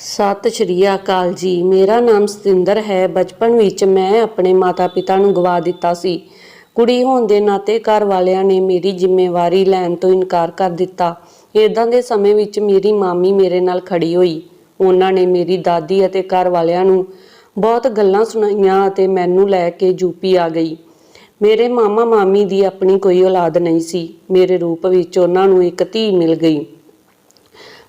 ਸਤਿ ਸ਼੍ਰੀ ਅਕਾਲ ਜੀ। ਮੇਰਾ ਨਾਮ ਸਤਿੰਦਰ ਹੈ। ਬਚਪਨ ਵਿੱਚ ਮੈਂ ਆਪਣੇ ਮਾਤਾ-ਪਿਤਾ ਨੂੰ ਗਵਾ ਦਿੱਤਾ ਸੀ। ਕੁੜੀ ਹੋਣ ਦੇ ਨਾਤੇ ਘਰ ਵਾਲਿਆਂ ਨੇ ਮੇਰੀ ਜ਼ਿੰਮੇਵਾਰੀ ਲੈਣ ਤੋਂ ਇਨਕਾਰ ਕਰ ਦਿੱਤਾ। ਇਦਾਂ ਦੇ ਸਮੇਂ ਵਿੱਚ ਮੇਰੀ ਮਾਮੀ ਮੇਰੇ ਨਾਲ ਖੜੀ ਹੋਈ। ਉਹਨਾਂ ਨੇ ਮੇਰੀ ਦਾਦੀ ਅਤੇ ਘਰ ਵਾਲਿਆਂ ਨੂੰ ਬਹੁਤ ਗੱਲਾਂ ਸੁਣਾਈਆਂ ਅਤੇ ਮੈਨੂੰ ਲੈ ਕੇ ਯੂਪੀ ਆ ਗਈ। ਮੇਰੇ ਮਾਮਾ ਮਾਮੀ ਦੀ ਆਪਣੀ ਕੋਈ ਔਲਾਦ ਨਹੀਂ ਸੀ। ਮੇਰੇ ਰੂਪ ਵਿੱਚ ਉਹਨਾਂ ਨੂੰ ਇੱਕ ਧੀ ਮਿਲ ਗਈ।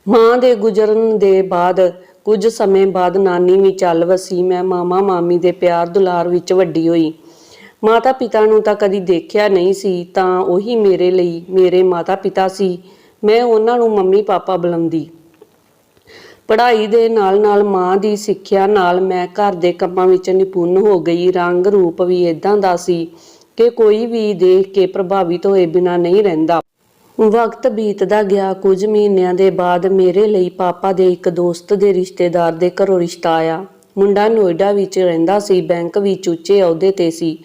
ਮਾਂ ਦੇ ਗੁਜ਼ਰਨ ਦੇ ਬਾਅਦ ਕੁਝ ਸਮੇਂ ਬਾਅਦ ਨਾਨੀ ਵੀ ਚੱਲ ਵਸੀ। ਮੈਂ ਮਾਮਾ ਮਾਮੀ ਦੇ ਪਿਆਰ ਦੁਲਾਰ ਵਿੱਚ ਵੱਡੀ ਹੋਈ। ਮਾਤਾ ਪਿਤਾ ਨੂੰ ਤਾਂ ਕਦੀ ਦੇਖਿਆ ਨਹੀਂ ਸੀ, ਤਾਂ ਉਹੀ ਮੇਰੇ ਲਈ ਮੇਰੇ ਮਾਤਾ ਪਿਤਾ ਸੀ। ਮੈਂ ਉਹਨਾਂ ਨੂੰ ਮੰਮੀ ਪਾਪਾ ਬੁਲਾਉਂਦੀ। ਪੜ੍ਹਾਈ ਦੇ ਨਾਲ-ਨਾਲ ਮਾਂ ਦੀ ਸਿੱਖਿਆ ਨਾਲ ਮੈਂ ਘਰ ਦੇ ਕੰਮਾਂ ਵਿੱਚ ਨਿਪੁੰਨ ਹੋ ਗਈ। ਰੰਗ ਰੂਪ ਵੀ ਇਦਾਂ ਦਾ ਸੀ ਕਿ ਕੋਈ ਵੀ ਦੇਖ ਕੇ ਪ੍ਰਭਾਵਿਤ ਹੋਏ ਬਿਨਾਂ ਨਹੀਂ ਰਹਿੰਦਾ। ਵਕਤ ਬੀਤਦਾ ਗਿਆ। ਕੁਝ ਮਹੀਨਿਆਂ ਦੇ ਬਾਅਦ ਮੇਰੇ ਲਈ ਪਾਪਾ ਦੇ ਇੱਕ ਦੋਸਤ ਦੇ ਰਿਸ਼ਤੇਦਾਰ ਦੇ ਘਰੋਂ ਰਿਸ਼ਤਾ ਆਇਆ। ਮੁੰਡਾ ਨੋਇਡਾ ਵਿੱਚ ਰਹਿੰਦਾ ਸੀ। ਬੈਂਕ ਵਿੱਚ ਉੱਚੇ ਅਹੁਦੇ ਤੇ ਸੀ।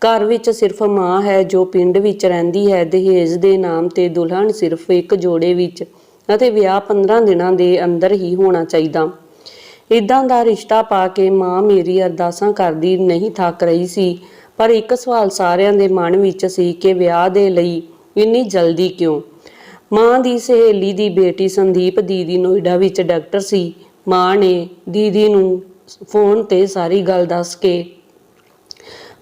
ਘਰ ਵਿੱਚ ਸਿਰਫ ਮਾਂ ਹੈ ਜੋ ਪਿੰਡ ਵਿੱਚ ਰਹਿੰਦੀ ਹੈ। ਦਹੇਜ ਦੇ ਨਾਮ ਤੇ ਦੁਲਹਨ ਸਿਰਫ ਇੱਕ ਜੋੜੇ ਵਿੱਚ ਅਤੇ ਵਿਆਹ 15 ਦਿਨਾਂ ਦੇ ਅੰਦਰ ਹੀ ਹੋਣਾ ਚਾਹੀਦਾ। ਇਦਾਂ ਦਾ ਰਿਸ਼ਤਾ ਪਾ ਕੇ ਮਾਂ ਮੇਰੀ ਅਰਦਾਸਾਂ ਕਰਦੀ ਨਹੀਂ ਥੱਕ ਰਹੀ ਸੀ। ਪਰ ਇੱਕ ਸਵਾਲ ਸਾਰਿਆਂ ਦੇ ਮਨ ਵਿੱਚ ਸੀ ਕਿ ਵਿਆਹ ਦੇ ਲਈ ਇੰਨੀ ਜਲਦੀ ਕਿਉਂ? ਮਾਂ ਦੀ ਸਹੇਲੀ ਦੀ ਬੇਟੀ ਸੰਦੀਪ ਦੀਦੀ ਨੋਇਡਾ ਵਿੱਚ ਡਾਕਟਰ ਸੀ। ਮਾਂ ਨੇ ਦੀਦੀ ਨੂੰ ਫੋਨ ਤੇ ਸਾਰੀ ਗੱਲ ਦੱਸ ਕੇ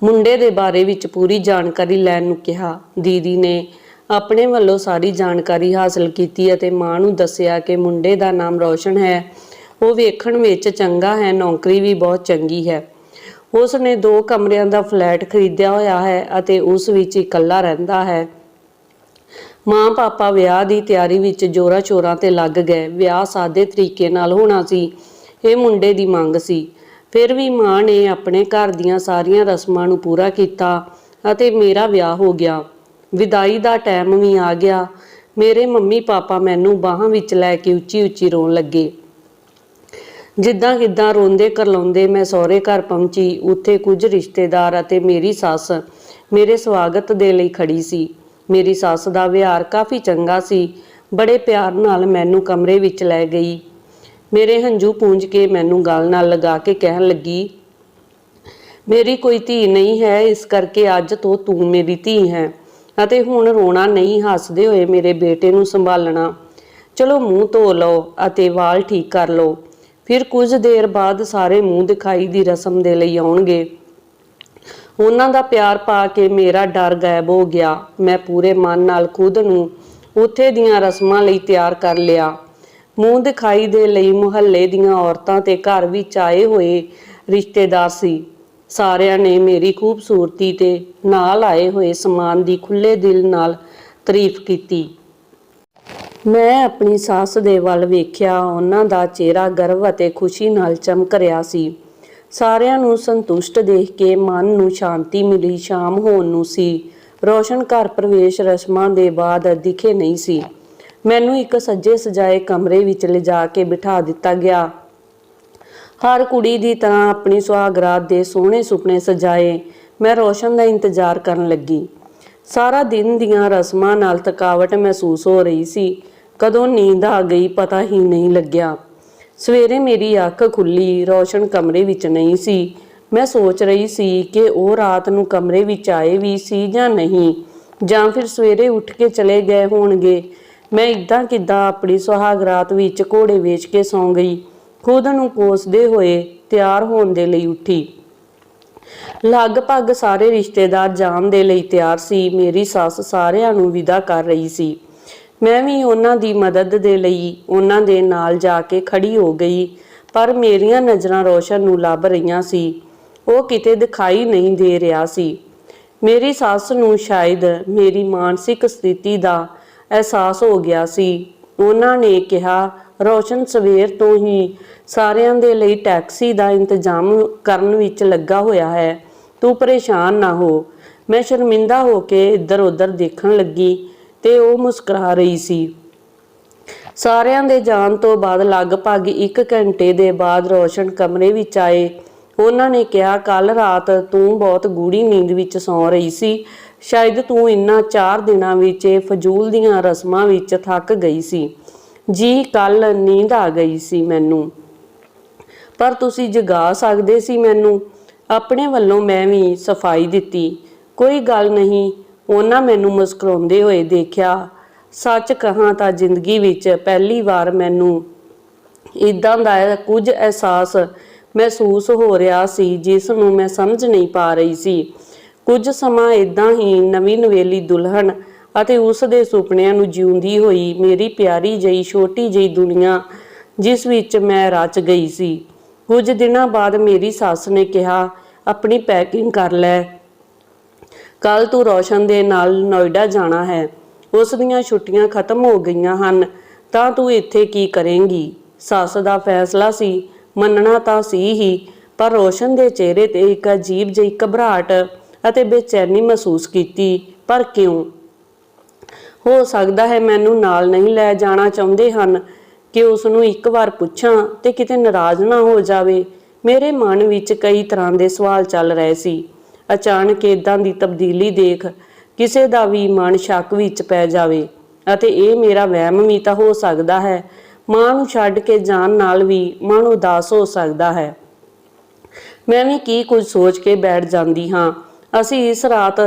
ਮੁੰਡੇ ਦੇ ਬਾਰੇ ਵਿੱਚ ਪੂਰੀ ਜਾਣਕਾਰੀ ਲੈਣ ਨੂੰ ਕਿਹਾ। ਦੀਦੀ ਨੇ ਆਪਣੇ ਵੱਲੋਂ ਸਾਰੀ ਜਾਣਕਾਰੀ ਹਾਸਲ ਕੀਤੀ ਅਤੇ ਮਾਂ ਨੂੰ ਦੱਸਿਆ ਕਿ ਮੁੰਡੇ ਦਾ ਨਾਮ ਰੌਸ਼ਨ ਹੈ। ਉਹ ਵੇਖਣ ਵਿੱਚ ਚੰਗਾ ਹੈ, ਨੌਕਰੀ ਵੀ ਬਹੁਤ ਚੰਗੀ ਹੈ। ਉਸ ਨੇ ਦੋ ਕਮਰਿਆਂ ਦਾ ਫਲੈਟ ਖਰੀਦਿਆ ਹੋਇਆ ਹੈ ਅਤੇ ਉਸ ਵਿੱਚ ਇਕੱਲਾ ਰਹਿੰਦਾ ਹੈ। ਮਾਂ ਪਾਪਾ ਵਿਆਹ ਦੀ ਤਿਆਰੀ ਵਿੱਚ ਜੋਰਾ ਚੋਰਾਂ ਤੇ ਲੱਗ ਗਏ। ਵਿਆਹ ਸਾਦੇ ਤਰੀਕੇ ਨਾਲ ਹੋਣਾ ਸੀ। ਇਹ ਮੁੰਡੇ ਦੀ ਮੰਗ ਸੀ। ਫਿਰ ਵੀ ਮਾਂ ਨੇ ਆਪਣੇ ਘਰ ਦੀਆਂ ਸਾਰੀਆਂ ਰਸਮਾਂ ਨੂੰ ਪੂਰਾ ਕੀਤਾ ਅਤੇ ਮੇਰਾ ਵਿਆਹ ਹੋ ਗਿਆ। ਵਿਦਾਈ ਦਾ ਟਾਈਮ ਵੀ ਆ ਗਿਆ। ਮੇਰੇ ਮੰਮੀ ਪਾਪਾ ਮੈਨੂੰ ਬਾਹਾਂ ਵਿੱਚ ਲੈ ਕੇ ਉੱਚੀ ਉੱਚੀ ਰੋਣ ਲੱਗੇ। ਜਿੱਦਾਂ ਕਿੱਦਾਂ ਰੋਂਦੇ ਕਰਲਾਉਂਦੇ ਮੈਂ ਸਹੁਰੇ ਘਰ ਪਹੁੰਚੀ। ਉੱਥੇ ਕੁਝ ਰਿਸ਼ਤੇਦਾਰ ਅਤੇ ਮੇਰੀ ਸੱਸ ਮੇਰੇ ਸਵਾਗਤ ਦੇ ਲਈ ਖੜੀ ਸੀ। ਮੇਰੀ ਸੱਸ ਦਾ ਵਿਹਾਰ ਕਾਫੀ ਚੰਗਾ ਸੀ, ਬੜੇ ਪਿਆਰ ਨਾਲ ਮੈਨੂੰ ਕਮਰੇ ਵਿੱਚ ਲੈ ਗਈ। ਮੇਰੇ ਹੰਝੂ ਪੂੰਝ ਕੇ ਮੈਨੂੰ ਗਲ ਨਾਲ ਲਗਾ ਕੇ ਕਹਿਣ ਲੱਗੀ, ਮੇਰੀ ਕੋਈ ਧੀ ਨਹੀਂ ਹੈ, ਇਸ ਕਰਕੇ ਅੱਜ ਤੋਂ ਤੂੰ ਮੇਰੀ ਧੀ ਹੈ ਅਤੇ ਹੁਣ ਰੋਣਾ ਨਹੀਂ ਹੱਸਦੇ ਹੋਏ ਮੇਰੇ ਬੇਟੇ ਨੂੰ ਸੰਭਾਲਣਾ। ਚਲੋ ਮੂੰਹ ਧੋ ਲਓ ਅਤੇ ਵਾਲ ਠੀਕ ਕਰ ਲਓ। ਫਿਰ ਕੁਝ ਦੇਰ ਬਾਅਦ ਸਾਰੇ ਮੂੰਹ ਦਿਖਾਈ ਦੀ ਰਸਮ ਦੇ ਲਈ ਆਉਣਗੇ। ਉਹਨਾਂ ਦਾ ਪਿਆਰ ਪਾ ਕੇ ਮੇਰਾ ਡਰ ਗਾਇਬ ਹੋ ਗਿਆ। ਮੈਂ ਪੂਰੇ ਮਨ ਨਾਲ ਖੁਦ ਨੂੰ ਉੱਥੇ ਦੀਆਂ ਰਸਮਾਂ ਲਈ ਤਿਆਰ ਕਰ ਲਿਆ। ਮੂੰਹ ਦਿਖਾਈ ਦੇ ਲਈ ਮੁਹੱਲੇ ਦੀਆਂ ਔਰਤਾਂ ਤੇ ਘਰ ਵਿੱਚ ਆਏ ਹੋਏ ਰਿਸ਼ਤੇਦਾਰ ਸੀ। ਸਾਰਿਆਂ ਨੇ ਮੇਰੀ ਖੂਬਸੂਰਤੀ ਤੇ ਨਾਲ ਆਏ ਹੋਏ ਸਮਾਨ ਦੀ ਖੁੱਲੇ ਦਿਲ ਨਾਲ ਤਾਰੀਫ ਕੀਤੀ। ਮੈਂ ਆਪਣੀ ਸੱਸ ਦੇ ਵੱਲ ਵੇਖਿਆ। ਉਹਨਾਂ ਦਾ ਚਿਹਰਾ ਗਰਵ ਅਤੇ ਖੁਸ਼ੀ ਨਾਲ ਚਮਕ ਰਿਹਾ ਸੀ। ਸਾਰਿਆਂ ਨੂੰ ਸੰਤੁਸ਼ਟ ਦੇਖ ਕੇ ਮਨ ਨੂੰ ਸ਼ਾਂਤੀ ਮਿਲੀ, ਸ਼ਾਮ ਹੋਣ ਨੂੰ ਸੀ। ਰੋਸ਼ਨ ਘਰ ਪ੍ਰਵੇਸ਼ ਰਸਮਾਂ ਦੇ ਬਾਅਦ ਦਿਖੇ ਨਹੀਂ ਸੀ। ਮੈਨੂੰ ਇੱਕ ਸੱਜੇ ਸਜਾਏ ਕਮਰੇ ਵਿੱਚ ਲਿਜਾ ਕੇ ਬਿਠਾ ਦਿੱਤਾ ਗਿਆ। ਹਰ ਕੁੜੀ ਦੀ ਤਰ੍ਹਾਂ ਆਪਣੀ ਸੁਹਾਗਰਾਤ ਦੇ ਸੋਹਣੇ ਸੁਪਨੇ ਸਜਾਏ। ਮੈਂ ਰੋਸ਼ਨ ਦਾ ਇੰਤਜ਼ਾਰ ਕਰਨ ਲੱਗੀ। ਸਾਰਾ ਦਿਨ ਦੀਆਂ ਰਸਮਾਂ ਨਾਲ ਥਕਾਵਟ ਮਹਿਸੂਸ ਹੋ ਰਹੀ ਸੀ। ਕਦੋਂ ਨੀਂਦ ਆ ਗਈ ਪਤਾ ਹੀ ਨਹੀਂ ਲੱਗਿਆ। ਸਵੇਰੇ ਮੇਰੀ ਅੱਖ ਖੁੱਲੀ, ਰੌਸ਼ਨ ਕਮਰੇ ਵਿੱਚ ਨਹੀਂ ਸੀ। ਮੈਂ ਸੋਚ ਰਹੀ ਸੀ ਕਿ ਉਹ ਰਾਤ ਨੂੰ ਕਮਰੇ ਵਿੱਚ ਆਏ ਵੀ ਸੀ ਜਾਂ ਨਹੀਂ, ਜਾਂ ਫਿਰ ਸਵੇਰੇ ਉੱਠ ਕੇ ਚਲੇ ਗਏ ਹੋਣਗੇ। ਮੈਂ ਇਦਾਂ ਕਿਦਾਂ ਆਪਣੀ ਸੁਹਾਗਰਾਤ ਵਿੱਚ ਘੋੜੇ ਵੇਚ ਕੇ ਸੌਂ ਗਈ। ਖੁਦ ਨੂੰ ਕੋਸਦੇ ਹੋਏ ਤਿਆਰ ਹੋਣ ਦੇ ਲਈ ਉੱਠੀ। ਲਗਭਗ ਸਾਰੇ ਰਿਸ਼ਤੇਦਾਰ ਜਾਣ ਦੇ ਲਈ ਤਿਆਰ ਸੀ। ਮੇਰੀ ਸੱਸ ਸਾਰਿਆਂ ਨੂੰ ਵਿਦਾ ਕਰ ਰਹੀ ਸੀ। ਮੈਂ ਵੀ ਉਹਨਾਂ ਦੀ ਮਦਦ ਦੇ ਲਈ ਉਹਨਾਂ ਦੇ ਨਾਲ ਜਾ ਕੇ ਖੜੀ ਹੋ ਗਈ, ਪਰ ਮੇਰੀਆਂ ਨਜ਼ਰਾਂ ਰੋਸ਼ਨ ਨੂੰ ਲੱਭ ਰਹੀਆਂ ਸੀ। ਉਹ ਕਿਤੇ ਦਿਖਾਈ ਨਹੀਂ ਦੇ ਰਿਹਾ ਸੀ। ਮੇਰੀ ਸੱਸ ਨੂੰ ਸ਼ਾਇਦ ਮੇਰੀ ਮਾਨਸਿਕ ਸਥਿਤੀ ਦਾ ਅਹਿਸਾਸ ਹੋ ਗਿਆ ਸੀ। ਉਹਨਾਂ ਨੇ ਕਿਹਾ, ਰੋਸ਼ਨ ਸਵੇਰ ਤੋਂ ਹੀ ਸਾਰਿਆਂ ਦੇ ਲਈ ਟੈਕਸੀ ਦਾ ਇੰਤਜ਼ਾਮ ਕਰਨ ਵਿੱਚ ਲੱਗਾ ਹੋਇਆ ਹੈ। ਤੂੰ ਪਰੇਸ਼ਾਨ ਨਾ ਹੋ। ਮੈਂ ਸ਼ਰਮਿੰਦਾ ਹੋ ਕੇ ਇੱਧਰ-ਉੱਧਰ ਦੇਖਣ ਲੱਗੀ। ਤੇ ਉਹ ਮੁਸਕਰਾ ਰਹੀ ਸੀ। ਸਾਰਿਆਂ ਦੇ ਜਾਣ ਤੋਂ ਬਾਅਦ ਲਗਭਗ 1 ਘੰਟੇ ਦੇ ਬਾਅਦ ਰੋਸ਼ਨ ਕਮਰੇ ਵਿੱਚ ਆਏ। ਉਹਨਾਂ ਨੇ ਕਿਹਾ ਕੱਲ ਰਾਤ ਤੂੰ ਬਹੁਤ ਗੂੜੀ ਨੀਂਦ ਵਿੱਚ ਸੌਂ ਰਹੀ ਸੀ। ਸ਼ਾਇਦ ਤੂੰ ਇਨ੍ਹਾਂ 4 ਦਿਨਾਂ ਵਿੱਚ ਇਹ ਫਜ਼ੂਲ ਦੀਆਂ ਰਸਮਾਂ ਵਿੱਚ ਥੱਕ ਗਈ ਸੀ। ਜੀ ਕੱਲ ਨੀਂਦ ਆ ਗਈ ਸੀ ਮੈਨੂੰ। ਪਰ ਤੁਸੀਂ ਜਗਾ ਸਕਦੇ ਸੀ ਮੈਨੂੰ। ਆਪਣੇ ਵੱਲੋਂ ਮੈਂ ਵੀ ਸਫ਼ਾਈ ਦਿੱਤੀ। ਕੋਈ ਗੱਲ ਨਹੀਂ ਉਹਨਾਂ ਮੈਨੂੰ ਮੁਸਕਰਾਉਂਦੇ ਹੋਏ ਦੇਖਿਆ, ਸੱਚ ਕਹਾਂ ਤਾਂ ਜ਼ਿੰਦਗੀ ਵਿੱਚ ਪਹਿਲੀ ਵਾਰ ਮੈਨੂੰ ਇਦਾਂ ਦਾ ਕੁਝ ਅਹਿਸਾਸ ਮਹਿਸੂਸ ਹੋ ਰਿਹਾ ਸੀ ਜਿਸ ਨੂੰ ਮੈਂ ਸਮਝ ਨਹੀਂ ਪਾ ਰਹੀ ਸੀ। ਕੁਝ ਸਮਾਂ ਇਦਾਂ ਹੀ ਨਵੀਂ ਨਵੇਲੀ ਦੁਲਹਨ ਅਤੇ ਉਸ ਦੇ ਸੁਪਨਿਆਂ ਨੂੰ ਜਿਉਂਦੀ ਹੋਈ ਮੇਰੀ ਪਿਆਰੀ ਜਿਹੀ ਛੋਟੀ ਜਿਹੀ ਦੁਨੀਆ ਜਿਸ ਵਿੱਚ ਮੈਂ ਰਚ ਗਈ ਸੀ। ਕੁਝ ਦਿਨਾਂ ਬਾਅਦ ਮੇਰੀ ਸੱਸ ਨੇ ਕਿਹਾ, ਆਪਣੀ ਪੈਕਿੰਗ ਕਰ ਲੈ। ਕੱਲ ਤੂੰ ਰੌਸ਼ਨ ਦੇ ਨਾਲ ਨੋਇਡਾ ਜਾਣਾ ਹੈ। ਉਸ ਦੀਆਂ ਛੁੱਟੀਆਂ ਖਤਮ ਹੋ ਗਈਆਂ ਹਨ, ਤਾਂ ਤੂੰ ਇੱਥੇ ਕੀ ਕਰੇਂਗੀ? ਸੱਸ ਦਾ ਫੈਸਲਾ ਸੀ, ਮੰਨਣਾ ਤਾਂ ਸੀ ਹੀ, ਪਰ ਰੋਸ਼ਨ ਦੇ ਚਿਹਰੇ ਤੇ ਇੱਕ ਅਜੀਬ ਜਿਹੀ ਘਬਰਾਹਟ ਅਤੇ ਬੇਚੈਨੀ ਮਹਿਸੂਸ ਕੀਤੀ। ਪਰ ਕਿਉਂ? ਹੋ ਸਕਦਾ ਹੈ ਮੈਨੂੰ ਨਾਲ ਨਹੀਂ ਲੈ ਜਾਣਾ ਚਾਹੁੰਦੇ ਹਨ। ਕਿ ਉਸ ਨੂੰ ਇੱਕ ਵਾਰ ਪੁੱਛਾਂ ਤੇ ਕਿਤੇ ਨਾਰਾਜ਼ ਨਾ ਹੋ ਜਾਵੇ। ਮੇਰੇ ਮਨ ਵਿੱਚ ਕਈ ਤਰ੍ਹਾਂ ਦੇ ਸਵਾਲ ਚੱਲ ਰਹੇ ਸੀ। ਅਚਾਨਕ ਇਦਾਂ ਦੀ ਤਬਦੀਲੀ ਦੇਖ ਕਿਸੇ ਦਾ ਵੀ ਮਨ ਸ਼ੱਕ ਵਿੱਚ ਪੈ ਜਾਵੇ ਅਤੇ ਇਹ ਮੇਰਾ ਵਹਿਮ ਵੀ ਤਾਂ ਹੋ ਸਕਦਾ ਹੈ। ਮਾਂ ਨੂੰ ਛੱਡ ਕੇ ਜਾਣ ਨਾਲ ਵੀ ਮਨ ਉਦਾਸ ਹੋ ਸਕਦਾ ਹੈ। ਮੈਂ ਵੀ ਕੀ ਕੁਝ ਸੋਚ ਕੇ ਬੈਠ ਜਾਂਦੀ ਹਾਂ। ਅਸੀਂ ਇਸ ਰਾਤ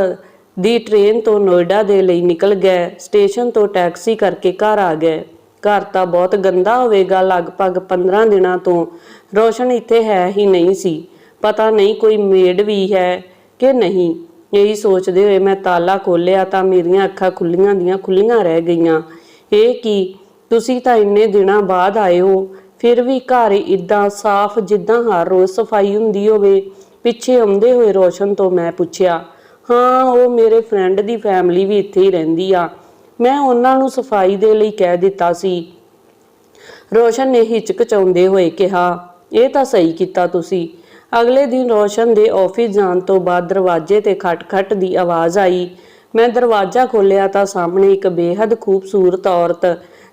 ਦੀ ਟ੍ਰੇਨ ਤੋਂ ਨੋਇਡਾ ਦੇ ਲਈ ਨਿਕਲ ਗਏ, ਸਟੇਸ਼ਨ ਤੋਂ ਟੈਕਸੀ ਕਰਕੇ ਘਰ ਆ ਗਏ। ਘਰ ਤਾਂ ਬਹੁਤ ਗੰਦਾ ਹੋਵੇਗਾ, ਲਗਭਗ 15 ਦਿਨਾਂ ਤੋਂ। ਰੋਸ਼ਨ ਇੱਥੇ ਹੈ ਹੀ ਨਹੀਂ ਸੀ। ਪਤਾ ਨਹੀਂ ਕੋਈ ਮੇਡ ਵੀ ਹੈ। ਕਿ ਨਹੀਂ? ਇਹੀ ਸੋਚਦੇ ਹੋਏ ਮੈਂ ਤਾਲਾ ਖੋਲ੍ਹਿਆ ਤਾਂ ਮੇਰੀਆਂ ਅੱਖਾਂ ਖੁੱਲੀਆਂ ਦੀਆਂ ਖੁੱਲੀਆਂ ਰਹਿ ਗਈਆਂ। ਇਹ ਕੀ? ਤੁਸੀਂ ਤਾਂ ਇੰਨੇ ਦਿਨਾਂ ਬਾਅਦ ਆਏ ਹੋ। ਫਿਰ ਵੀ ਘਰ ਇਦਾਂ ਸਾਫ਼ ਜਿੱਦਾਂ ਹਰ ਰੋਜ਼ ਸਫ਼ਾਈ ਹੁੰਦੀ ਹੋਵੇ। ਪਿੱਛੇ ਆਉਂਦੇ ਹੋਏ ਰੋਸ਼ਨ ਤੋਂ ਮੈਂ ਪੁੱਛਿਆ, ਹਾਂ, ਉਹ ਮੇਰੇ ਫਰੈਂਡ ਦੀ ਫੈਮਿਲੀ ਵੀ ਇੱਥੇ ਹੀ ਰਹਿੰਦੀ ਆ। ਮੈਂ ਉਹਨਾਂ ਨੂੰ ਸਫ਼ਾਈ ਦੇ ਲਈ ਕਹਿ ਦਿੱਤਾ ਸੀ। ਰੋਸ਼ਨ ਨੇ ਹਿਚਕਚਾਉਂਦੇ ਹੋਏ ਕਿਹਾ, ਇਹ ਤਾਂ ਸਹੀ ਕੀਤਾ ਤੁਸੀਂ। ਅਗਲੇ ਦਿਨ ਰੋਸ਼ਨ ਦੇ ਆਫਿਸ ਜਾਣ ਤੋਂ ਬਾਅਦ ਦਰਵਾਜ਼ੇ ਤੇ ਖਟ-ਖਟ ਦੀ ਆਵਾਜ਼ ਆਈ। ਮੈਂ ਦਰਵਾਜ਼ਾ ਖੋਲ੍ਹਿਆ ਤਾਂ ਸਾਹਮਣੇ ਇੱਕ ਬੇਹੱਦ ਖੂਬਸੂਰਤ ਔਰਤ,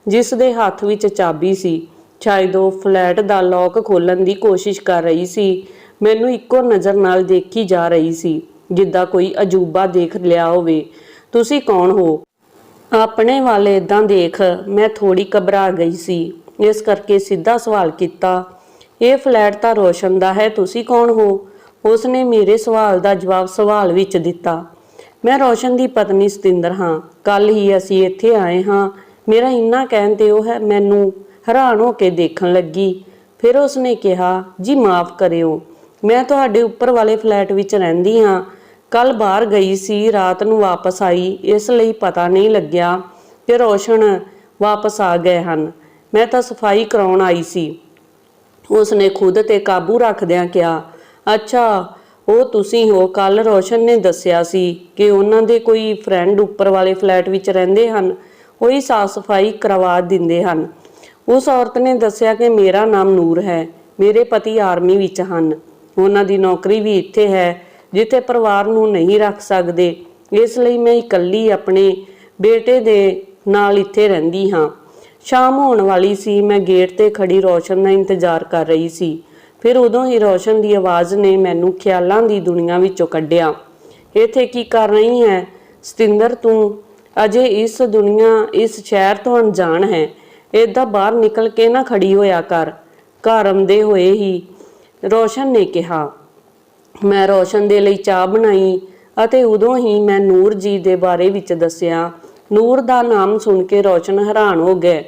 ਜਿਸ ਦੇ ਹੱਥ ਵਿੱਚ ਚਾਬੀ ਸੀ। ਸ਼ਾਇਦ ਉਹ ਫਲੈਟ ਦਾ ਲੋਕ ਖੋਲਣ ਦੀ ਕੋਸ਼ਿਸ਼ ਕਰ ਰਹੀ ਸੀ। ਮੈਨੂੰ ਇੱਕੋ ਨਜ਼ਰ ਨਾਲ ਦੇਖੀ ਜਾ ਰਹੀ ਸੀ, ਜਿੱਦਾਂ ਕੋਈ ਅਜੂਬਾ ਦੇਖ ਲਿਆ ਹੋਵੇ। ਤੁਸੀਂ ਕੌਣ ਹੋ? ਆਪਣੇ ਵਾਲੇ ਇਦਾਂ ਦੇਖ, ਮੈਂ ਥੋੜੀ ਘਬਰਾ ਗਈ ਸੀ। ਇਸ ਕਰਕੇ ਸਿੱਧਾ ਸਵਾਲ ਕੀਤਾ ਇਹ ਫਲੈਟ ਤਾਂ ਰੋਸ਼ਨ ਦਾ ਹੈ, ਤੁਸੀਂ ਕੌਣ ਹੋ? ਉਸ ਨੇ ਮੇਰੇ ਸਵਾਲ ਦਾ ਜਵਾਬ ਸਵਾਲ ਵਿੱਚ ਦਿੱਤਾ। ਮੈਂ ਰੋਸ਼ਨ ਦੀ ਪਤਨੀ ਸਤਿੰਦਰ ਹਾਂ। ਕੱਲ ਹੀ ਅਸੀਂ ਇੱਥੇ ਆਏ ਹਾਂ। ਮੇਰਾ ਇੰਨਾ ਕਹਿਣ ਤੇ ਉਹ ਹੈ, ਮੈਨੂੰ ਹੈਰਾਨ ਹੋ ਕੇ ਦੇਖਣ ਲੱਗੀ। ਫਿਰ ਉਸ ਨੇ ਕਿਹਾ, ਜੀ, ਮਾਫ ਕਰਿਓ। ਮੈਂ ਤੁਹਾਡੇ ਉੱਪਰ ਵਾਲੇ ਫਲੈਟ ਵਿੱਚ ਰਹਿੰਦੀ ਹਾਂ। ਕੱਲ ਬਾਹਰ ਗਈ ਸੀ, ਰਾਤ ਨੂੰ ਵਾਪਸ ਆਈ। ਇਸ ਲਈ ਪਤਾ ਨਹੀਂ ਲੱਗਿਆ ਕਿ ਰੋਸ਼ਨ ਵਾਪਸ ਆ ਗਏ ਹਨ। ਮੈਂ ਤਾਂ ਸਫ਼ਾਈ ਕਰਾਉਣ ਆਈ ਸੀ। ਉਸ ਨੇ ਖੁਦ ਤੇ ਕਾਬੂ ਰੱਖਦਿਆਂ ਕਿਹਾ, ਅੱਛਾ, ਉਹ ਤੁਸੀਂ ਹੋ ਕੱਲ ਰੋਸ਼ਨ ਨੇ ਦੱਸਿਆ ਸੀ ਕਿ ਉਹਨਾਂ ਦੇ ਕੋਈ ਫਰੈਂਡ ਉੱਪਰ ਵਾਲੇ ਫਲੈਟ ਵਿੱਚ ਰਹਿੰਦੇ ਹਨ, ਉਹੀ ਸਾਫ਼ ਸਫ਼ਾਈ ਕਰਵਾ ਦਿੰਦੇ ਹਨ। ਉਸ ਔਰਤ ਨੇ ਦੱਸਿਆ ਕਿ ਮੇਰਾ ਨਾਮ ਨੂਰ ਹੈ, ਮੇਰੇ ਪਤੀ ਆਰਮੀ ਵਿੱਚ ਹਨ। ਉਹਨਾਂ ਦੀ ਨੌਕਰੀ ਵੀ ਇੱਥੇ ਹੈ, ਜਿੱਥੇ ਪਰਿਵਾਰ ਨੂੰ ਨਹੀਂ ਰੱਖ ਸਕਦੇ। ਇਸ ਲਈ ਮੈਂ ਇਕੱਲੀ ਆਪਣੇ ਬੇਟੇ ਦੇ ਨਾਲ ਇੱਥੇ ਰਹਿੰਦੀ ਹਾਂ। ਸ਼ਾਮ ਹੋਣ ਵਾਲੀ ਸੀ, ਮੈਂ ਗੇਟ ਤੇ ਖੜੀ ਰੌਸ਼ਨ ਦਾ ਇੰਤਜ਼ਾਰ ਕਰ ਰਹੀ ਸੀ। ਫਿਰ ਉਦੋਂ ਹੀ ਰੌਸ਼ਨ ਦੀ ਆਵਾਜ਼ ਨੇ ਮੈਨੂੰ ਖਿਆਲਾਂ ਦੀ ਦੁਨੀਆ ਵਿੱਚੋਂ ਕੱਢਿਆ। ਇੱਥੇ ਕੀ ਕਰ ਰਹੀ ਹੈ? ਸਤਿੰਦਰ, ਤੂੰ ਅਜੇ ਇਸ ਦੁਨੀਆ, ਇਸ ਸ਼ਹਿਰ ਤੋਂ ਅਣਜਾਣ ਹੈ। ਏਦਾਂ ਬਾਹਰ ਨਿਕਲ ਕੇ ਨਾ ਖੜੀ ਹੋਇਆ ਕਰ। ਘਰ ਆਉਂਦੇ ਹੋਏ ਹੀ ਰੋਸ਼ਨ ਨੇ ਕਿਹਾ, ਮੈਂ ਰੋਸ਼ਨ ਦੇ ਲਈ ਚਾਹ ਬਣਾਈ ਅਤੇ ਉਦੋਂ ਹੀ ਮੈਂ ਨੂਰ ਜੀ ਦੇ ਬਾਰੇ ਵਿੱਚ ਦੱਸਿਆ। ਨੂਰ ਦਾ ਨਾਮ ਸੁਣ ਕੇ ਰੋਸ਼ਨ ਹੈਰਾਨ ਹੋ ਗਏ।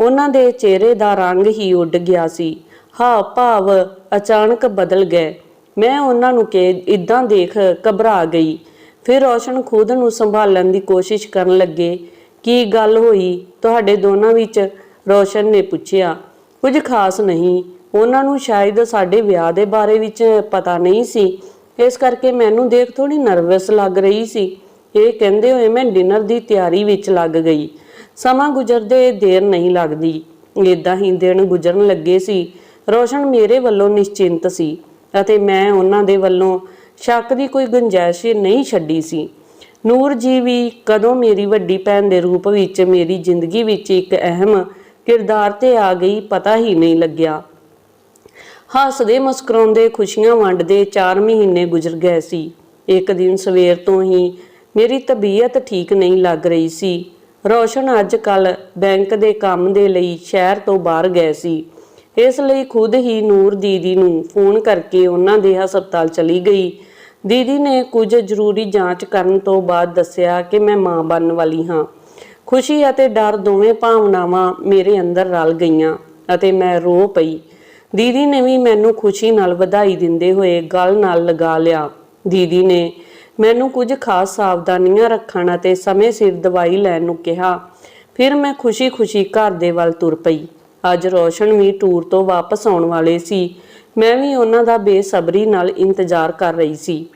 ਉਹਨਾਂ ਦੇ ਚਿਹਰੇ ਦਾ ਰੰਗ ਹੀ ਉੱਡ ਗਿਆ ਸੀ। ਹਾਂ, ਭਾਵ ਅਚਾਨਕ ਬਦਲ ਗਏ। ਮੈਂ ਉਹਨਾਂ ਨੂੰ ਕਿ ਇਦਾਂ ਦੇਖ ਘਬਰਾ ਗਈ। ਫਿਰ ਰੋਸ਼ਨ ਖੁਦ ਨੂੰ ਸੰਭਾਲਣ ਦੀ ਕੋਸ਼ਿਸ਼ ਕਰਨ ਲੱਗੇ। ਕੀ ਗੱਲ ਹੋਈ? ਤੁਹਾਡੇ ਦੋਨਾਂ ਵਿੱਚ? ਰੋਸ਼ਨ ਨੇ ਪੁੱਛਿਆ। ਕੁਝ ਖਾਸ ਨਹੀਂ। ਉਹਨਾਂ ਨੂੰ ਸ਼ਾਇਦ ਸਾਡੇ ਵਿਆਹ ਦੇ ਬਾਰੇ ਵਿੱਚ ਪਤਾ ਨਹੀਂ ਸੀ। ਇਸ ਕਰਕੇ ਮੈਨੂੰ ਦੇਖ ਥੋੜੀ ਨਰਵਸ ਲੱਗ ਰਹੀ ਸੀ। ਇਹ ਕਹਿੰਦੇ ਹੋਏ ਮੈਂ ਡਿਨਰ ਦੀ ਤਿਆਰੀ ਵਿੱਚ ਲੱਗ ਗਈ। ਸਮਾਂ ਗੁਜ਼ਰਦੇ ਦੇਰ ਨਹੀਂ ਲੱਗਦੀ। ਇਦਾਂ ਹੀ ਦਿਨ ਗੁਜ਼ਰਨ ਲੱਗੇ ਸੀ। ਰੋਸ਼ਨ ਮੇਰੇ ਵੱਲੋਂ ਨਿਸ਼ਚਿੰਤ ਸੀ ਅਤੇ ਮੈਂ ਉਹਨਾਂ ਦੇ ਵੱਲੋਂ ਸ਼ੱਕ ਦੀ ਕੋਈ ਗੁੰਜਾਇਸ਼ ਨਹੀਂ ਛੱਡੀ ਸੀ। ਨੂਰ ਜੀ ਵੀ ਕਦੋਂ ਮੇਰੀ ਵੱਡੀ ਭੈਣ ਦੇ ਰੂਪ ਵਿੱਚ ਮੇਰੀ ਜ਼ਿੰਦਗੀ ਵਿੱਚ ਇੱਕ ਅਹਿਮ ਕਿਰਦਾਰ ਤੇ ਆ ਗਈ ਪਤਾ ਹੀ ਨਹੀਂ ਲੱਗਿਆ। ਹੱਸਦੇ ਮੁਸਕਰਾਉਂਦੇ ਖੁਸ਼ੀਆਂ ਵੰਡਦੇ 4 ਮਹੀਨੇ ਗੁਜ਼ਰ ਗਏ ਸੀ। ਇੱਕ ਦਿਨ ਸਵੇਰ ਤੋਂ ਹੀ ਮੇਰੀ ਤਬੀਅਤ ਠੀਕ ਨਹੀਂ ਲੱਗ ਰਹੀ ਸੀ। ਰੋਸ਼ਨ ਅੱਜ ਕੱਲ ਬੈਂਕ ਦੇ ਕੰਮ ਦੇ ਲਈ ਸ਼ਹਿਰ ਤੋਂ ਬਾਹਰ ਗਏ ਸੀ। ਇਸ ਲਈ ਖੁਦ ਹੀ ਨੂਰ ਦੀਦੀ ਨੂੰ ਫੋਨ ਕਰਕੇ ਉਹਨਾਂ ਦੇ ਹਸਪਤਾਲ ਚਲੀ ਗਈ। ਦੀਦੀ ਨੇ ਕੁਝ ਜ਼ਰੂਰੀ ਜਾਂਚ ਕਰਨ ਤੋਂ ਬਾਅਦ ਦੱਸਿਆ ਕਿ ਮੈਂ ਮਾਂ ਬਣਨ ਵਾਲੀ ਹਾਂ। ਖੁਸ਼ੀ ਅਤੇ ਡਰ ਦੋਵੇਂ ਭਾਵਨਾਵਾਂ ਮੇਰੇ ਅੰਦਰ ਰਲ ਗਈਆਂ ਅਤੇ ਮੈਂ ਰੋ ਪਈ। ਦੀਦੀ ਨੇ ਵੀ ਮੈਨੂੰ ਖੁਸ਼ੀ ਨਾਲ ਵਧਾਈ ਦਿੰਦੇ ਹੋਏ ਗਲ ਨਾਲ ਲਗਾ ਲਿਆ। ਦੀਦੀ ਨੇ ਮੈਨੂੰ ਕੁਝ ਖਾਸ ਸਾਵਧਾਨੀਆਂ ਰੱਖਣ ਅਤੇ ਸਮੇਂ ਸਿਰ ਦਵਾਈ ਲੈਣ ਨੂੰ ਕਿਹਾ। ਫਿਰ ਮੈਂ ਖੁਸ਼ੀ-ਖੁਸ਼ੀ ਘਰ ਦੇ ਵੱਲ ਤੁਰ ਪਈ। ਅੱਜ ਰੋਸ਼ਨ ਵੀ ਟੂਰ ਤੋਂ ਵਾਪਸ ਆਉਣ ਵਾਲੇ ਸੀ। ਮੈਂ ਵੀ ਉਹਨਾਂ ਦਾ ਬੇਸਬਰੀ ਨਾਲ ਇੰਤਜ਼ਾਰ ਕਰ ਰਹੀ ਸੀ।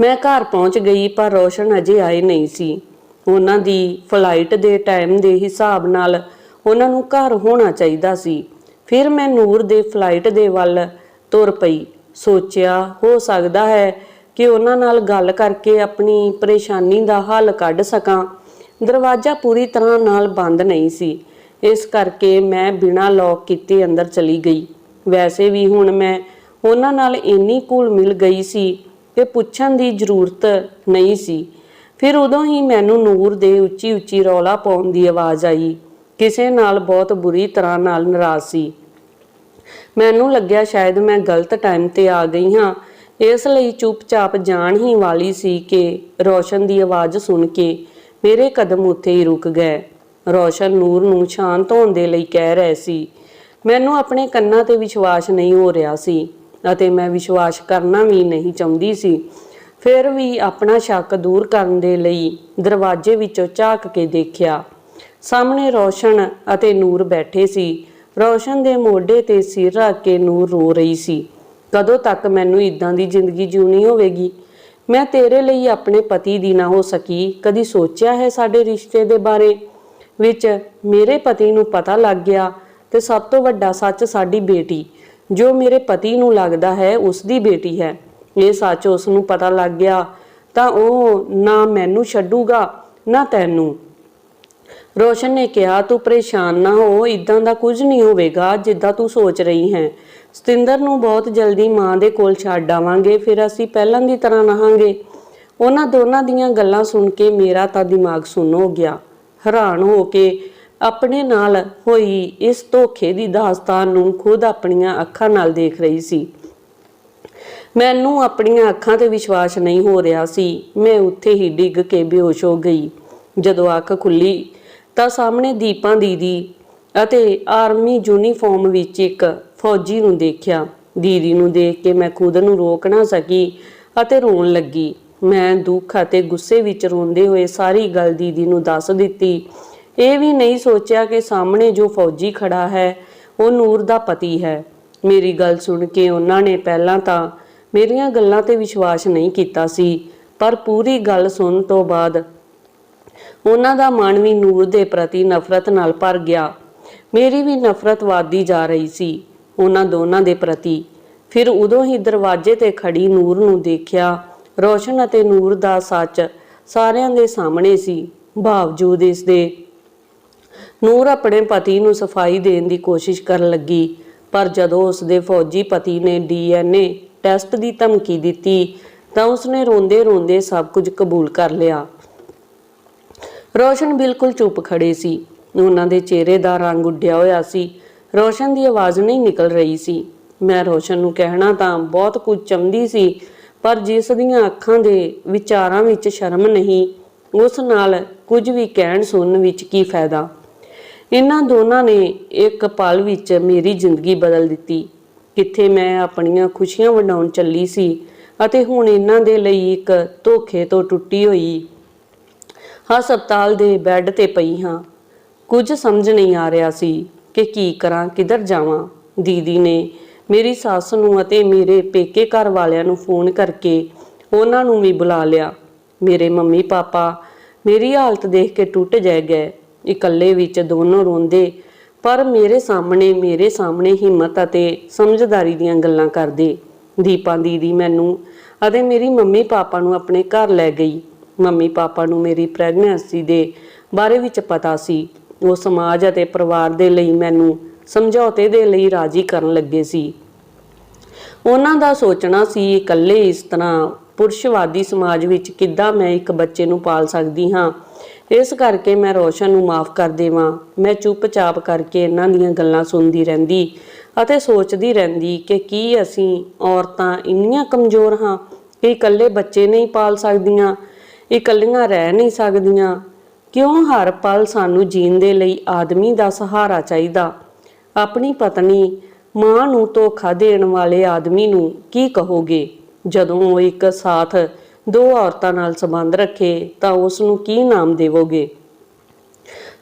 ਮੈਂ ਘਰ ਪਹੁੰਚ ਗਈ, ਪਰ ਰੋਸ਼ਨ ਅਜੇ ਆਏ ਨਹੀਂ ਸੀ। ਉਹਨਾਂ ਦੀ ਫਲਾਈਟ ਦੇ ਟਾਈਮ ਦੇ ਹਿਸਾਬ ਨਾਲ ਉਹਨਾਂ ਨੂੰ ਘਰ ਹੋਣਾ ਚਾਹੀਦਾ ਸੀ। ਫਿਰ ਮੈਂ ਨੂਰ ਦੇ ਫਲਾਈਟ ਦੇ ਵੱਲ ਤੁਰ ਪਈ। ਸੋਚਿਆ, ਹੋ ਸਕਦਾ ਹੈ ਕਿ ਉਹਨਾਂ ਨਾਲ ਗੱਲ ਕਰਕੇ ਆਪਣੀ ਪਰੇਸ਼ਾਨੀ ਦਾ ਹੱਲ ਕੱਢ ਸਕਾਂ। ਦਰਵਾਜ਼ਾ ਪੂਰੀ ਤਰ੍ਹਾਂ ਨਾਲ ਬੰਦ ਨਹੀਂ ਸੀ। ਇਸ ਕਰਕੇ ਮੈਂ ਬਿਨਾਂ ਲੌਕ ਕੀਤੇ ਅੰਦਰ ਚਲੀ ਗਈ। ਵੈਸੇ ਵੀ ਹੁਣ ਮੈਂ ਉਹਨਾਂ ਨਾਲ ਇੰਨੀ ਘੁਲ ਮਿਲ ਗਈ ਸੀ ਕਿ ਪੁੱਛਣ ਦੀ ਜ਼ਰੂਰਤ ਨਹੀਂ ਸੀ। ਫਿਰ ਉਦੋਂ ਹੀ ਮੈਨੂੰ ਨੂਰ ਦੇ ਉੱਚੀ ਉੱਚੀ ਰੌਲਾ ਪਾਉਣ ਦੀ ਆਵਾਜ਼ ਆਈ। ਕਿਸੇ ਨਾਲ ਬਹੁਤ ਬੁਰੀ ਤਰ੍ਹਾਂ ਨਾਲ ਨਾਰਾਜ਼ ਸੀ। ਮੈਨੂੰ ਲੱਗਿਆ ਸ਼ਾਇਦ ਮੈਂ ਗਲਤ ਟਾਈਮ ਤੇ ਆ ਗਈ ਹਾਂ। ਇਸ ਲਈ ਚੁੱਪਚਾਪ ਜਾਣ ਹੀ ਵਾਲੀ ਸੀ ਕਿ ਰੋਸ਼ਨ ਦੀ ਆਵਾਜ਼ ਸੁਣ ਕੇ ਮੇਰੇ ਕਦਮ ਉੱਥੇ ਹੀ ਰੁਕ ਗਏ। ਰੋਸ਼ਨ ਨੂਰ ਨੂੰ ਸ਼ਾਂਤ ਹੋਣ ਦੇ ਲਈ ਕਹਿ ਰਹੇ ਸੀ, ਮੈਨੂੰ ਆਪਣੇ ਕੰਨਾਂ ਤੇ ਵਿਸ਼ਵਾਸ ਨਹੀਂ ਹੋ ਰਿਹਾ ਸੀ ਅਤੇ ਮੈਂ ਵਿਸ਼ਵਾਸ ਕਰਨਾ ਵੀ ਨਹੀਂ ਚਾਹੁੰਦੀ ਸੀ। ਫਿਰ ਵੀ ਆਪਣਾ ਸ਼ੱਕ ਦੂਰ ਕਰਨ ਦੇ ਲਈ ਦਰਵਾਜ਼ੇ ਵਿੱਚੋਂ ਝਾਕ ਕੇ ਦੇਖਿਆ। ਸਾਹਮਣੇ ਰੋਸ਼ਨ ਅਤੇ ਨੂਰ ਬੈਠੇ ਸੀ। ਰੋਸ਼ਨ ਦੇ ਮੋਢੇ ਤੇ ਸਿਰ ਰੱਖ ਕੇ ਨੂਰ ਰੋ ਰਹੀ ਸੀ। ਕਦੋਂ ਤੱਕ ਮੈਨੂੰ ਇਦਾਂ ਦੀ ਜ਼ਿੰਦਗੀ ਜਿਉਣੀ ਹੋਵੇਗੀ? ਮੈਂ ਤੇਰੇ ਲਈ ਆਪਣੇ ਪਤੀ ਦੀ ਨਾ ਹੋ ਸਕੀ। ਕਦੀ ਸੋਚਿਆ ਹੈ ਸਾਡੇ ਰਿਸ਼ਤੇ ਦੇ ਬਾਰੇ? ਵਿੱਚ ਮੇਰੇ ਪਤੀ ਨੂੰ ਪਤਾ ਲੱਗ ਗਿਆ ਤੇ ਸਭ ਤੋਂ ਵੱਡਾ ਸੱਚ ਸਾਡੀ ਬੇਟੀ। ਜੋ ਮੇਰੇ ਪਤੀ ਨੂੰ ਲੱਗਦਾ ਹੈ ਉਸ ਦੀ ਬੇਟੀ ਹੈ। ਇਹ ਸੱਚ ਉਸ ਨੂੰ ਪਤਾ ਲੱਗ ਗਿਆ ਤਾਂ ਉਹ ਨਾ ਮੈਨੂੰ ਛੱਡੂਗਾ, ਨਾ ਤੈਨੂੰ। ਰੋਸ਼ਨ ਨੇ ਕਿਹਾ, ਤੂੰ ਪਰੇਸ਼ਾਨ ਨਾ ਹੋ। ਇਦਾਂ ਦਾ ਕੁਝ ਨਹੀਂ ਹੋਵੇਗਾ ਜਿੱਦਾਂ ਤੂੰ ਸੋਚ ਰਹੀ ਹੈ। ਸਤਿੰਦਰ ਨੂੰ ਬਹੁਤ ਜਲਦੀ ਮਾਂ ਦੇ ਕੋਲ ਛੱਡ ਆਵਾਂਗੇ, ਫਿਰ ਅਸੀਂ ਪਹਿਲਾਂ ਦੀ ਤਰ੍ਹਾਂ ਰਹਾਂਗੇ। ਉਹਨਾਂ ਦੋਨਾਂ ਦੀਆਂ ਗੱਲਾਂ ਸੁਣ ਕੇ ਮੇਰਾ ਤਾਂ ਦਿਮਾਗ ਸੁੰਨ ਹੋ ਗਿਆ। ਹੈਰਾਨ ਹੋ ਕੇ ਆਪਣੇ ਨਾਲ ਹੋਈ ਇਸ ਧੋਖੇ ਦੀ ਦਾਸਤਾਨ ਨੂੰ ਖੁਦ ਆਪਣੀਆਂ ਅੱਖਾਂ ਨਾਲ ਦੇਖ ਰਹੀ ਸੀ। ਮੈਨੂੰ ਆਪਣੀਆਂ ਅੱਖਾਂ ਤੇ ਵਿਸ਼ਵਾਸ ਨਹੀਂ ਹੋ ਰਿਹਾ ਸੀ। ਮੈਂ ਉੱਥੇ ਹੀ ਡਿੱਗ ਕੇ ਬੇਹੋਸ਼ ਹੋ ਗਈ। ਜਦੋਂ ਅੱਖ ਖੁੱਲੀ ਤਾਂ ਸਾਹਮਣੇ ਦੀਪਾਂ ਦੀਦੀ ਅਤੇ ਆਰਮੀ ਯੂਨੀਫਾਰਮ ਵਿੱਚ ਇੱਕ ਫੌਜੀ ਨੂੰ ਦੇਖਿਆ, ਦੀਦੀ ਨੂੰ ਦੇਖ ਕੇ ਮੈਂ ਖੁਦ ਨੂੰ ਰੋਕ ਨਾ ਸਕੀ ਅਤੇ ਰੋਣ ਲੱਗੀ। ਮੈਂ ਦੁੱਖ ਅਤੇ ਗੁੱਸੇ ਵਿੱਚ ਰੋਂਦੇ ਹੋਏ ਸਾਰੀ ਗੱਲ ਦੀਦੀ ਨੂੰ ਦੱਸ ਦਿੱਤੀ। ਇਹ ਵੀ ਨਹੀਂ ਸੋਚਿਆ ਕਿ ਸਾਹਮਣੇ ਜੋ ਫੌਜੀ ਖੜਾ ਹੈ, ਉਹ ਨੂਰ ਦਾ ਪਤੀ ਹੈ। ਮੇਰੀ ਗੱਲ ਸੁਣ ਕੇ ਉਹਨਾਂ ਨੇ ਪਹਿਲਾਂ ਤਾਂ ਮੇਰੀਆਂ ਗੱਲਾਂ ਤੇ ਵਿਸ਼ਵਾਸ ਨਹੀਂ ਕੀਤਾ ਸੀ, ਪਰ ਪੂਰੀ ਗੱਲ ਸੁਣਨ ਤੋਂ ਬਾਅਦ ਉਹਨਾਂ ਦਾ ਮਨ ਵੀ ਨੂਰ ਦੇ ਪ੍ਰਤੀ ਨਫ਼ਰਤ ਨਾਲ ਭਰ ਗਿਆ। ਮੇਰੀ ਵੀ ਨਫ਼ਰਤ ਵਧਦੀ ਜਾ ਰਹੀ ਸੀ। ਉਹਨਾਂ ਦੋਨਾਂ ਦੇ ਪ੍ਰਤੀ। ਫਿਰ ਉਦੋਂ ਹੀ ਦਰਵਾਜ਼ੇ ਤੇ ਖੜੀ ਨੂਰ ਨੂੰ ਦੇਖਿਆ, ਰੋਸ਼ਨ ਅਤੇ ਨੂਰ ਦਾ ਸੱਚ ਸਾਰਿਆਂ ਦੇ ਸਾਹਮਣੇ ਸੀ, ਬਾਵਜੂਦ ਇਸ ਦੇ। ਨੂਰ ਆਪਣੇ ਪਤੀ ਨੂੰ ਸਫ਼ਾਈ ਦੇਣ ਦੀ ਕੋਸ਼ਿਸ਼ ਕਰਨ ਲੱਗੀ, ਪਰ ਜਦੋਂ ਉਸ ਦੇ ਫੌਜੀ ਪਤੀ ਨੇ ਡੀਐਨਏ ਟੈਸਟ ਦੀ ਧਮਕੀ ਦਿੱਤੀ, ਤਾਂ ਉਸਨੇ ਰੋਂਦੇ-ਰੋਂਦੇ ਸਭ ਕੁਝ ਕਬੂਲ ਕਰ ਲਿਆ। ਰੋਸ਼ਨ ਬਿਲਕੁਲ ਚੁੱਪ ਖੜੇ ਸੀ। ਉਹਨਾਂ ਦੇ ਚਿਹਰੇ ਦਾ ਰੰਗ ਉੱਡਿਆ ਹੋਇਆ ਸੀ। ਰੋਸ਼ਨ ਦੀ ਆਵਾਜ਼ ਨਹੀਂ ਨਿਕਲ ਰਹੀ ਸੀ। ਮੈਂ ਰੋਸ਼ਨ ਨੂੰ ਕਹਿਣਾ ਤਾਂ ਬਹੁਤ ਕੁਝ ਚਾਹੁੰਦੀ ਸੀ, ਪਰ ਜਿਸ ਦੀਆਂ ਅੱਖਾਂ ਦੇ ਵਿਚਾਰਾਂ ਵਿੱਚ ਸ਼ਰਮ ਨਹੀਂ, ਉਸ ਨਾਲ ਕੁਝ ਵੀ ਕਹਿਣ ਸੁਣਨ ਵਿੱਚ ਕੀ ਫਾਇਦਾ। ਇਹਨਾਂ ਦੋਨਾਂ ਨੇ ਇੱਕ ਪਲ ਵਿੱਚ ਮੇਰੀ ਜ਼ਿੰਦਗੀ ਬਦਲ ਦਿੱਤੀ। ਕਿੱਥੇ ਮੈਂ ਆਪਣੀਆਂ ਖੁਸ਼ੀਆਂ ਵੰਡਾਉਣ ਚੱਲੀ ਸੀ ਅਤੇ ਹੁਣ ਇਹਨਾਂ ਦੇ ਲਈ ਇੱਕ ਧੋਖੇ ਤੋਂ ਟੁੱਟੀ ਹੋਈ ਹਸਪਤਾਲ ਦੇ ਬੈੱਡ ਤੇ ਪਈ ਹਾਂ। ਕੁਝ ਸਮਝ ਨਹੀਂ ਆ ਰਿਹਾ ਸੀ ਕਿ ਕੀ ਕਰਾਂ, ਕਿੱਧਰ ਜਾਵਾਂ? ਦੀਦੀ ਨੇ ਮੇਰੀ ਸੱਸ ਨੂੰ ਅਤੇ ਮੇਰੇ ਪੇਕੇ ਘਰ ਵਾਲਿਆਂ ਨੂੰ ਫੋਨ ਕਰਕੇ ਉਹਨਾਂ ਨੂੰ ਵੀ ਬੁਲਾ ਲਿਆ। ਮੇਰੇ ਮੰਮੀ ਪਾਪਾ, ਮੇਰੀ ਹਾਲਤ ਦੇਖ ਕੇ ਟੁੱਟ ਜਾਏ ਗਏ। ਇਕੱਲੇ ਵਿੱਚ ਦੋਨੋਂ ਰੋਂਦੇ, ਪਰ ਮੇਰੇ ਸਾਹਮਣੇ ਮੇਰੇ ਸਾਹਮਣੇ ਹਿੰਮਤ ਅਤੇ ਸਮਝਦਾਰੀ ਦੀਆਂ ਗੱਲਾਂ ਕਰਦੇ। ਦੀਪਾ ਦੀਦੀ ਮੈਨੂੰ ਅਤੇ ਮੇਰੀ ਮੰਮੀ ਪਾਪਾ ਨੂੰ ਆਪਣੇ ਘਰ ਲੈ ਗਈ। ਮੰਮੀ ਪਾਪਾ ਨੂੰ ਮੇਰੀ ਪ੍ਰੈਗਨੈਂਸੀ ਦੇ ਬਾਰੇ ਵਿੱਚ ਪਤਾ ਸੀ। ਉਹ ਸਮਾਜ ਅਤੇ ਪਰਿਵਾਰ ਦੇ ਲਈ ਮੈਨੂੰ ਸਮਝੌਤੇ ਦੇ ਲਈ ਰਾਜੀ ਕਰਨ ਲੱਗੇ ਸੀ। ਉਹਨਾਂ ਦਾ ਸੋਚਣਾ ਸੀ, ਇਕੱਲੇ ਇਸ ਤਰ੍ਹਾਂ ਪੁਰਸ਼ਵਾਦੀ ਸਮਾਜ ਵਿੱਚ ਕਿੱਦਾਂ ਮੈਂ ਇੱਕ ਬੱਚੇ ਨੂੰ ਪਾਲ ਸਕਦੀ ਹਾਂ। ਇਸ ਕਰਕੇ ਮੈਂ ਰੋਸ਼ਨ ਨੂੰ ਮਾਫ ਕਰ ਦੇਵਾਂ। ਮੈਂ ਚੁੱਪਚਾਪ ਕਰਕੇ ਇਹਨਾਂ ਦੀਆਂ ਗੱਲਾਂ ਸੁਣਦੀ ਰਹਿੰਦੀ ਅਤੇ ਸੋਚਦੀ ਰਹਿੰਦੀ ਕਿ ਕੀ ਅਸੀਂ ਔਰਤਾਂ ਇੰਨੀਆਂ ਕਮਜ਼ੋਰ ਹਾਂ ਕਿ ਇਕੱਲੇ ਬੱਚੇ ਨਹੀਂ ਪਾਲ ਸਕਦੀਆਂ, ਇਕੱਲੀਆਂ ਰਹਿ ਨਹੀਂ ਸਕਦੀਆਂ। ਕਿਉਂ ਹਰ ਪਲ ਸਾਨੂੰ ਜੀਣ ਦੇ ਲਈ ਆਦਮੀ ਦਾ ਸਹਾਰਾ ਚਾਹੀਦਾ? ਆਪਣੀ ਪਤਨੀ ਮਾਂ ਨੂੰ ਧੋਖਾ ਦੇਣ ਵਾਲੇ ਆਦਮੀ ਨੂੰ ਕੀ ਕਹੋਗੇ? ਜਦੋਂ ਉਹ ਇੱਕ ਸਾਥ ਦੋ ਔਰਤਾਂ ਨਾਲ ਸੰਬੰਧ ਰੱਖੇ ਤਾਂ ਉਸ ਨੂੰ ਕੀ ਨਾਮ ਦੇਵੋਗੇ?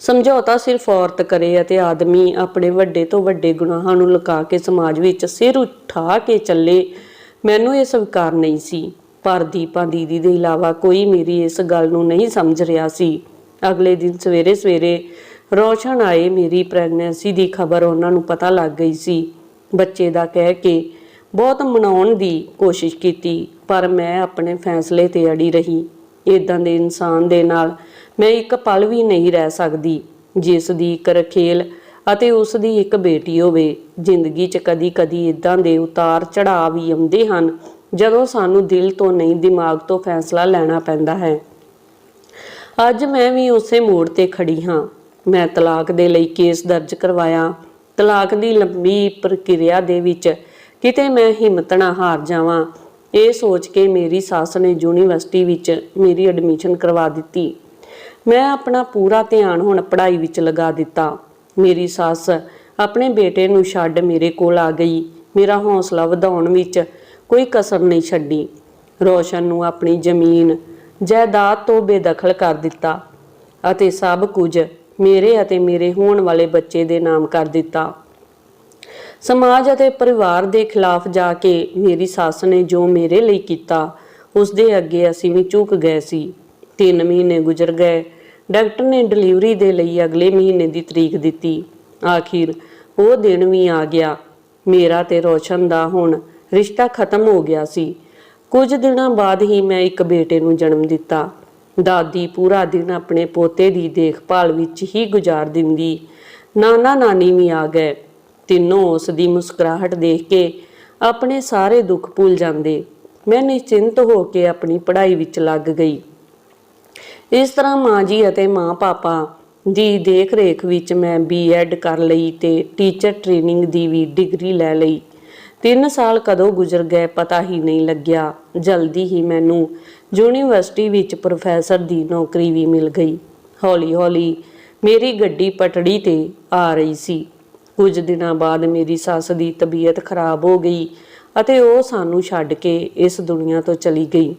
ਸਮਝੌਤਾ ਸਿਰਫ ਔਰਤ ਕਰੇ ਅਤੇ ਆਦਮੀ ਆਪਣੇ ਵੱਡੇ ਤੋਂ ਵੱਡੇ ਗੁਨਾਹਾਂ ਨੂੰ ਲੁਕਾ ਕੇ ਸਮਾਜ ਵਿੱਚ ਸਿਰ ਉਠਾ ਕੇ ਚੱਲੇ, ਮੈਨੂੰ ਇਹ ਸਵੀਕਾਰ ਨਹੀਂ ਸੀ। ਪਰ ਦੀਪਾ ਦੀਦੀ ਦੇ ਇਲਾਵਾ ਕੋਈ ਮੇਰੀ ਇਸ ਗੱਲ ਨੂੰ ਨਹੀਂ ਸਮਝ ਰਿਹਾ ਸੀ। ਅਗਲੇ ਦਿਨ ਸਵੇਰੇ ਸਵੇਰੇ ਰੋਸ਼ਨ ਆਏ ਮੇਰੀ ਪ੍ਰੈਗਨੈਂਸੀ ਦੀ ਖਬਰ, ਉਹਨਾਂ ਨੂੰ ਪਤਾ ਲੱਗ ਗਈ ਸੀ। ਬੱਚੇ ਦਾ ਕਹਿ ਕੇ ਬਹੁਤ ਮਨਾਉਣ ਦੀ ਕੋਸ਼ਿਸ਼ ਕੀਤੀ, ਪਰ ਮੈਂ ਆਪਣੇ ਫੈਸਲੇ ਤੇ ਅੜੀ ਰਹੀ। ਇਦਾਂ ਦੇ ਇਨਸਾਨ ਦੇ ਨਾਲ ਮੈਂ ਇੱਕ ਪਲ ਵੀ ਨਹੀਂ ਰਹਿ ਸਕਦੀ, ਜਿਸ ਦੀ ਇੱਕ ਰਖੇਲ ਅਤੇ ਉਸ ਦੀ ਇੱਕ ਬੇਟੀ ਹੋਵੇ। ਜ਼ਿੰਦਗੀ 'ਚ ਕਦੀ-ਕਦੀ ਇਦਾਂ ਦੇ ਉਤਾਰ ਚੜਾਅ ਵੀ ਆਉਂਦੇ ਹਨ, ਜਦੋਂ ਸਾਨੂੰ ਦਿਲ ਤੋਂ ਨਹੀਂ, ਦਿਮਾਗ ਤੋਂ ਫੈਸਲਾ ਲੈਣਾ ਪੈਂਦਾ ਹੈ। ਅੱਜ ਮੈਂ ਵੀ ਉਸੇ ਮੋੜ ਤੇ ਖੜੀ ਹਾਂ। ਮੈਂ ਤਲਾਕ ਦੇ ਲਈ ਕੇਸ ਦਰਜ ਕਰਵਾਇਆ। ਤਲਾਕ ਦੀ ਲੰਬੀ ਪ੍ਰਕਿਰਿਆ ਦੇ ਵਿੱਚ ਕਿਤੇ ਮੈਂ ਹਿੰਮਤ ਨਾ ਹਾਰ ਜਾਵਾਂ। ਇਹ ਸੋਚ ਕੇ ਮੇਰੀ ਸੱਸ ਨੇ ਯੂਨੀਵਰਸਿਟੀ ਵਿੱਚ ਮੇਰੀ ਐਡਮਿਸ਼ਨ ਕਰਵਾ ਦਿੱਤੀ। ਮੈਂ ਆਪਣਾ ਪੂਰਾ ਧਿਆਨ ਹੁਣ ਪੜ੍ਹਾਈ ਵਿੱਚ ਲਗਾ ਦਿੱਤਾ। ਮੇਰੀ ਸੱਸ ਆਪਣੇ ਬੇਟੇ ਨੂੰ ਛੱਡ ਮੇਰੇ ਕੋਲ ਆ ਗਈ। ਮੇਰਾ ਹੌਸਲਾ ਵਧਾਉਣ ਵਿੱਚ ਕੋਈ ਕਸਰ ਨਹੀਂ ਛੱਡੀ। ਰੋਸ਼ਨ ਨੂੰ ਆਪਣੀ ਜ਼ਮੀਨ ਜਾਇਦਾਦ ਤੋਂ ਬੇਦਖਲ ਕਰ ਦਿੱਤਾ ਅਤੇ ਸਭ ਕੁਝ ਮੇਰੇ ਅਤੇ ਮੇਰੇ ਹੋਣ ਵਾਲੇ ਬੱਚੇ ਦੇ ਨਾਮ ਕਰ ਦਿੱਤਾ। ਸਮਾਜ ਅਤੇ ਪਰਿਵਾਰ ਦੇ ਖਿਲਾਫ ਜਾ ਕੇ ਮੇਰੀ ਸੱਸ ਨੇ ਜੋ ਮੇਰੇ ਲਈ ਕੀਤਾ ਉਸ ਦੇ ਅੱਗੇ ਅਸੀਂ ਵੀ ਝੁਕ ਗਏ ਸੀ। 3 ਮਹੀਨੇ ਗੁਜ਼ਰ ਗਏ, ਡਾਕਟਰ ਨੇ ਡਿਲੀਵਰੀ ਦੇ ਲਈ ਅਗਲੇ ਮਹੀਨੇ ਦੀ ਤਰੀਕ ਦਿੱਤੀ। ਆਖਿਰ ਉਹ ਦਿਨ ਵੀ ਆ ਗਿਆ। ਮੇਰਾ ਤੇ ਰੋਸ਼ਨ ਦਾ ਹੁਣ ਰਿਸ਼ਤਾ ਖਤਮ ਹੋ ਗਿਆ ਸੀ। ਕੁਝ ਦਿਨਾਂ ਬਾਅਦ ਹੀ ਮੈਂ ਇੱਕ ਬੇਟੇ ਨੂੰ ਜਨਮ ਦਿੱਤਾ। ਦਾਦੀ ਪੂਰਾ ਦਿਨ ਆਪਣੇ ਪੋਤੇ ਦੀ ਦੇਖਭਾਲ ਵਿੱਚ ਹੀ ਗੁਜ਼ਾਰ ਦਿੰਦੀ। ਨਾਨਾ ਨਾਨੀ ਵੀ ਆ ਗਏ। ਤਿੰਨੋਂ ਉਸ ਦੀ ਮੁਸਕਰਾਹਟ ਦੇਖ ਕੇ ਆਪਣੇ ਸਾਰੇ ਦੁੱਖ ਭੁੱਲ ਜਾਂਦੇ। ਮੈਂ ਨਿਸ਼ਚਿੰਤ ਹੋ ਕੇ ਆਪਣੀ ਪੜ੍ਹਾਈ ਵਿੱਚ ਲੱਗ ਗਈ। ਇਸ ਤਰ੍ਹਾਂ ਮਾਂ ਜੀ ਅਤੇ ਮਾਂ ਪਾਪਾ ਦੀ ਦੇਖ ਰੇਖ ਵਿੱਚ ਮੈਂ ਬੀਐਡ ਕਰ ਲਈ ਤੇ ਟੀਚਰ ਟ੍ਰੇਨਿੰਗ ਦੀ ਵੀ ਡਿਗਰੀ ਲੈ ਲਈ। 3 ਸਾਲ ਕਦੋਂ ਗੁਜ਼ਰ ਗਏ ਪਤਾ ਹੀ ਨਹੀਂ ਲੱਗਿਆ। ਜਲਦੀ ਹੀ ਮੈਨੂੰ ਯੂਨੀਵਰਸਿਟੀ ਵਿੱਚ ਪ੍ਰੋਫੈਸਰ ਦੀ ਨੌਕਰੀ ਵੀ ਮਿਲ ਗਈ। ਹੌਲੀ-ਹੌਲੀ ਮੇਰੀ ਗੱਡੀ ਪਟੜੀ ਤੇ ਆ ਰਹੀ ਸੀ। ਕੁਝ ਦਿਨਾਂ ਬਾਅਦ ਮੇਰੀ ਸੱਸ ਦੀ ਤਬੀਅਤ ਖਰਾਬ ਹੋ ਗਈ ਅਤੇ ਉਹ ਸਾਨੂੰ ਛੱਡ ਕੇ ਇਸ ਦੁਨੀਆ ਤੋਂ ਚਲੀ ਗਈ।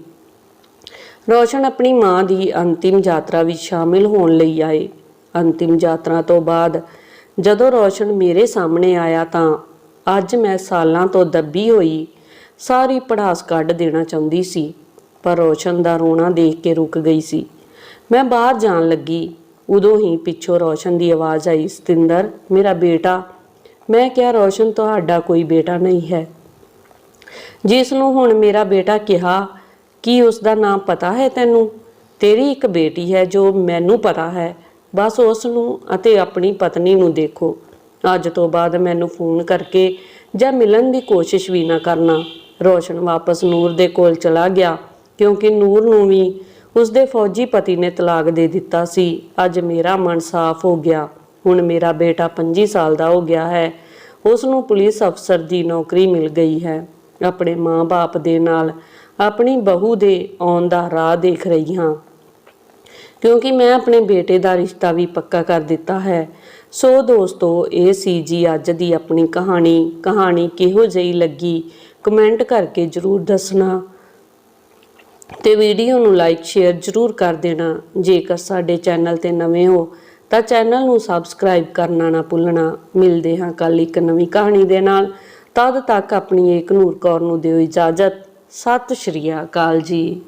ਰੋਸ਼ਨ ਆਪਣੀ ਮਾਂ ਦੀ ਅੰਤਿਮ ਯਾਤਰਾ ਵਿੱਚ ਸ਼ਾਮਿਲ ਹੋਣ ਲਈ ਆਏ। ਅੰਤਿਮ ਯਾਤਰਾ ਤੋਂ ਬਾਅਦ ਜਦੋਂ ਰੋਸ਼ਨ ਮੇਰੇ ਸਾਹਮਣੇ ਆਇਆ ਤਾਂ ਅੱਜ ਮੈਂ ਸਾਲਾਂ ਤੋਂ ਦੱਬੀ ਹੋਈ ਸਾਰੀ ਪੜਾਸ ਕੱਢ ਦੇਣਾ ਚਾਹੁੰਦੀ ਸੀ, ਪਰ ਰੋਸ਼ਨ ਦਾ ਰੋਣਾ ਦੇਖ ਕੇ ਰੁਕ ਗਈ ਸੀ। ਮੈਂ ਬਾਹਰ ਜਾਣ ਲੱਗੀ। ਉਦੋਂ ਹੀ ਪਿੱਛੋਂ ਰੋਸ਼ਨ ਦੀ ਆਵਾਜ਼ ਆਈ, ਸਤਿੰਦਰ, ਮੇਰਾ ਬੇਟਾ। ਮੈਂ ਕਿਹਾ, ਰੋਸ਼ਨ, ਤੁਹਾਡਾ ਕੋਈ ਬੇਟਾ ਨਹੀਂ ਹੈ। ਜਿਸ ਨੂੰ ਹੁਣ ਮੇਰਾ ਬੇਟਾ ਕਿਹਾ, ਕੀ ਉਸ ਦਾ ਨਾਮ ਪਤਾ ਹੈ ਤੈਨੂੰ? ਤੇਰੀ ਇੱਕ ਬੇਟੀ ਹੈ ਜੋ ਮੈਨੂੰ ਪਤਾ ਹੈ। ਬਸ ਉਸ ਨੂੰ ਅਤੇ ਆਪਣੀ ਪਤਨੀ ਨੂੰ ਦੇਖੋ। ਅੱਜ ਤੋਂ ਬਾਅਦ ਮੈਨੂੰ ਫੋਨ ਕਰਕੇ ਜਾਂ ਮਿਲਣ ਦੀ ਕੋਸ਼ਿਸ਼ ਵੀ ਨਾ ਕਰਨਾ। ਰੋਸ਼ਨ ਵਾਪਸ ਨੂਰ ਦੇ ਕੋਲ ਚਲਾ ਗਿਆ, ਕਿਉਂਕਿ ਨੂਰ ਨੂੰ ਵੀ ਉਸਦੇ ਫੌਜੀ ਪਤੀ ਨੇ ਤਲਾਕ ਦੇ ਦਿੱਤਾ ਸੀ। ਅੱਜ ਮੇਰਾ ਮਨ ਸਾਫ਼ ਹੋ ਗਿਆ। ਹੁਣ ਮੇਰਾ ਬੇਟਾ 25 ਸਾਲ ਦਾ ਹੋ ਗਿਆ ਹੈ। ਉਸ ਨੂੰ ਪੁਲਿਸ ਅਫਸਰ ਦੀ ਨੌਕਰੀ ਮਿਲ ਗਈ ਹੈ। ਆਪਣੇ ਮਾਂ-ਬਾਪ ਦੇ ਨਾਲ ਆਪਣੀ ਬਹੂ ਦੇ ਆਉਣ ਦਾ ਰਾਹ ਦੇਖ ਰਹੀ ਹਾਂ। ਕਿਉਂਕਿ ਮੈਂ ਆਪਣੇ ਬੇਟੇ ਦਾ ਰਿਸ਼ਤਾ ਵੀ ਪੱਕਾ ਕਰ ਦਿੱਤਾ ਹੈ। ਸੋ ਦੋਸਤੋ, ਇਹ ਸੀ ਜੀ ਅੱਜ ਦੀ ਆਪਣੀ ਕਹਾਣੀ। ਕਹਾਣੀ ਕਿਹੋ ਜਿਹੀ ਲੱਗੀ? ਕਮੈਂਟ ਕਰਕੇ ਜਰੂਰ ਦੱਸਣਾ ਤੇ ਵੀਡੀਓ ਨੂੰ ਲਾਈਕ, ਸ਼ੇਅਰ ਜਰੂਰ ਕਰ ਦੇਣਾ। ਜੇਕਰ ਸਾਡੇ ਚੈਨਲ ਤੇ ਨਵੇਂ ਹੋ, ਤਾਂ ਚੈਨਲ ਨੂੰ ਸਬਸਕ੍ਰਾਈਬ ਕਰਨਾ ਨਾ ਭੁੱਲਣਾ। ਮਿਲਦੇ ਹਾਂ ਕੱਲ ਇੱਕ ਨਵੀਂ ਕਹਾਣੀ ਦੇ ਨਾਲ। ਤਦ ਤੱਕ ਆਪਣੀ ਏਕ ਨੂਰ ਕੌਰ ਨੂੰ ਦਿਓ ਇਜਾਜ਼ਤ। ਸਤਿ ਸ਼੍ਰੀ ਅਕਾਲ ਜੀ।